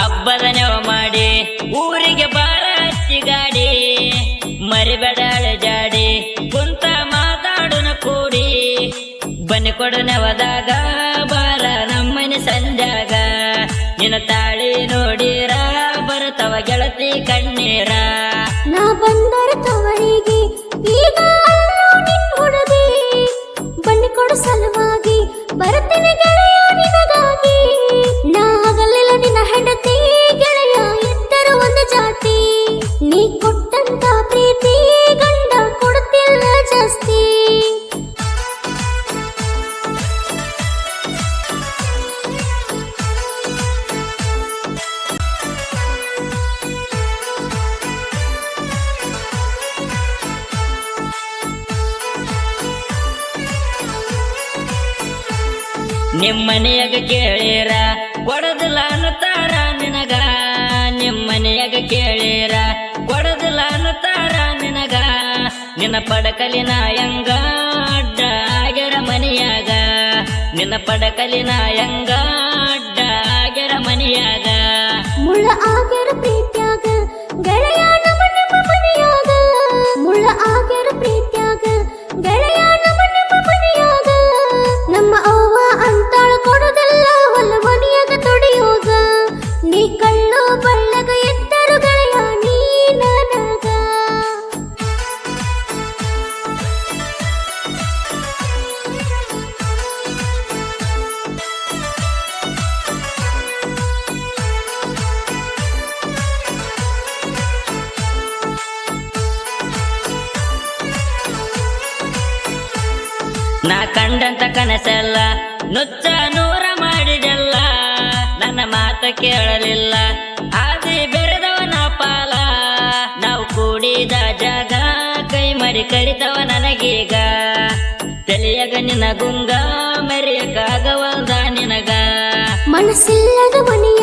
ಹಬ್ಬದ ನೆವ ಮಾಡಿ, ಊರಿಗೆ ಬಾರ ಗಾಡಿ ಮರಿಬೇಡಾಳ ಜಾಡಿ, ಕುಂತ ಮಾತಾಡುನ ಕೂಡಿ. ಬನ್ನಿ ಕೊಡು ನೆವದಾಗ, ಬಾರ ನಮ್ಮನೆ ಸಂಜಾಗ ನಿನ್ನ ತಾಳಿ ನೋಡಿರ, ಬರುತ್ತವ ಗೆಳತಿ ಕಣ್ಣೀರ. ನಾ ಬಂದರ ತವರಿಗೆ ಈಗ ನಿಮ್ಮನೆಯಾಗ ಕೇಳಿರ ಕೊಡದಿಲ್ಲ ಅನ್ನತಾರ ನಿನಗ. ನಿಮ್ಮನೆಯಾಗ ಕೇಳಿರ ಕೊಡದಿಲ್ಲ ಅನ್ನತಾರ ನಿನಗ. ನಿನ್ನ ಪಡಕಲಿನ ಯಂಗ ಅಡ್ಡ ಆಗ್ಯಾರ ಮನೆಯಾಗ. ನಿನ್ನ ಪಡಕಲಿನ ಯಂಗ ಅಡ್ಡ ಆಗ್ಯಾರ ಮನೆಯಾಗ. ಮುಳ್ಳ ಆಗ್ಯಾರ ಪ್ರೀತ್ಯಾಗ ನಾ ಕಂಡಂತ ಕನಸೆಲ್ಲ ನುಚ್ಚ ನೂರ ಮಾಡಿದೆಲ್ಲ, ನನ್ನ ಮಾತ ಕೇಳಲಿಲ್ಲ. ಆದಿ ಬೆರೆದವನ ಪಾಲ, ನಾವು ಕೂಡಿದ ಜಾಗ, ಕೈ ಮರಿ ಕರಿತವ ನನಗೀಗ. ತಲೆಯಾಗ ನಿನ್ನ ಗುಂಗ ಮರೆಯಕಾಗವಲ್ದ ನಿನಗ. ಮನಸ್ಸಿಲ್ಲದ ಮನೆಯಾಗ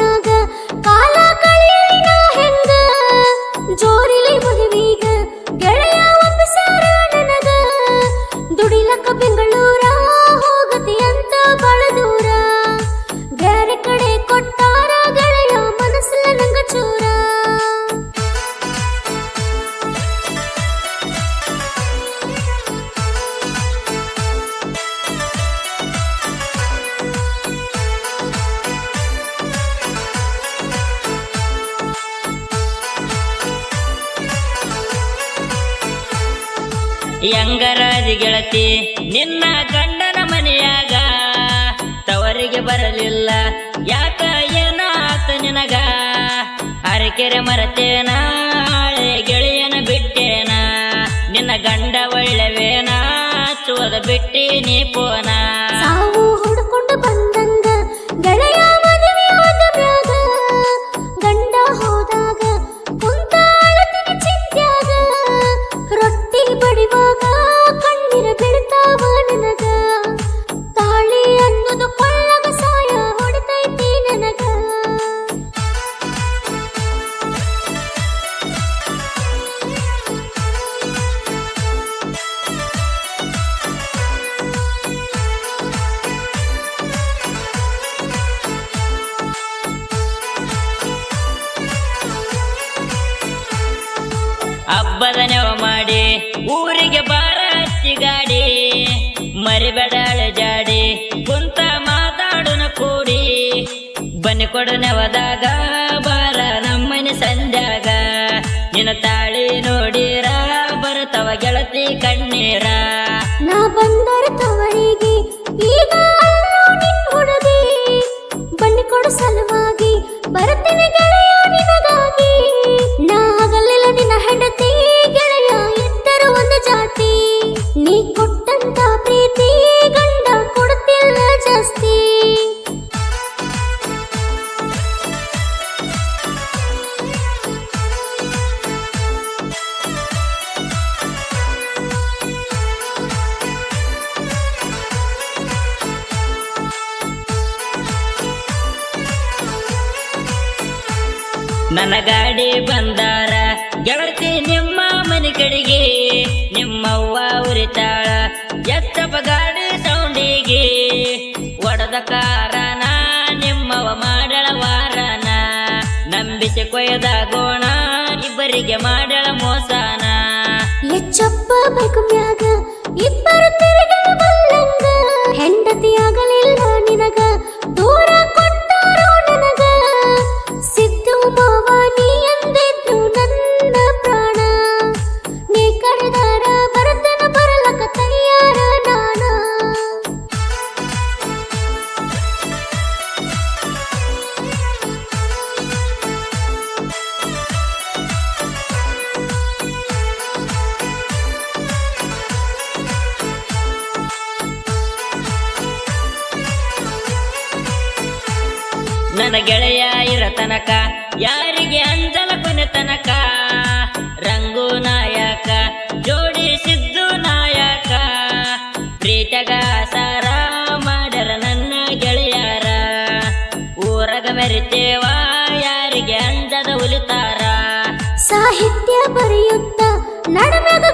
ಯಂಗರಾಜಿ ಗೆಳತಿ, ನಿನ್ನ ಗಂಡನ ಮನೆಯಾಗ ತವರಿಗೆ ಬರಲಿಲ್ಲ. ಯಾಕ ಏನಾತ ನಿನಗ? ಅರಕೆರೆ ಮರತೇನ? ಗೆಳೆಯನ ಬಿಟ್ಟೇನ? ನಿನ್ನ ಗಂಡ ಒಳ್ಳೆವೇನ? ಚೋದ ಬಿಟ್ಟಿ ನೀ ಪೋನ? ಸಾವು ಬಂದ ಹಬ್ಬದ ನೆವ ಮಾಡಿ ಊರಿಗೆ ಬಾರ ಹಚ್ಚಿ ಗಾಡಿ ಮರಿಬೇಡಾಳ ಜಾಡಿ, ಕುಂತ ಮಾತಾಡುನ ಕೂಡಿ. ಬನ್ನಿ ಕೊಡು ನೆವದಾಗ, ಬಾರ ನಮ್ಮನೆ ಸಂದ್ಯಾಗ ನಿನ್ನ ತಾಳಿ ನೋಡಿರ, ಬರುತ್ತವ ಗೆಳತಿ ಕಣ್ಣೀರ. ನಾ ಬಂದರ ತವರಿಗೆ ಈಗ ಹುಡುಗಿ. ಬನ್ನಿ ಕೊಡು ಸಲುವಾಗಿ, ಬರುತ್ತೇನೆ ನನ್ನ ಗಾಡಿ ಬಂದಾರ. ಗೆಳತಿ ನಿಮ್ಮ ಮನೆ ಕಡೆಗೆ, ನಿಮ್ಮವ್ವ ಉರಿತಾಳ. ಎತ್ತಪ್ಪ ಗಾಡಿ ಸೌಂಡಿಗೆ, ಒಡದ ಕಾರಣ ನಿಮ್ಮವ ಮಾಡಳ ವಾರನ. ಕೊಯ್ದಾಗೋಣ ಇಬ್ಬರಿಗೆ ಮಾಡಳ ಮೋಸನ. ಎಚ್ಚಪ್ಪ ಬೇಕು ಮ್ಯಾಗ ನನ್ನ ಗೆಳೆಯ ಇರ ತನಕ, ಯಾರಿಗೆ ಅಂಜಲ ಕೊನೆ ತನಕ? ರಂಗು ನಾಯಕ, ಜೋಡಿ ಸಿದ್ದು ನಾಯಕ ಪ್ರೀತಗ ಸಾರ ಮಾಡರ ನನ್ನ ಗೆಳೆಯರ. ಊರಗ ಮೆರಿತೇವ, ಯಾರಿಗೆ ಅಂಜದ ಉಲಿತಾರ? ಸಾಹಿತ್ಯ ಬರೆಯುತ್ತ ನಡಮೆಗ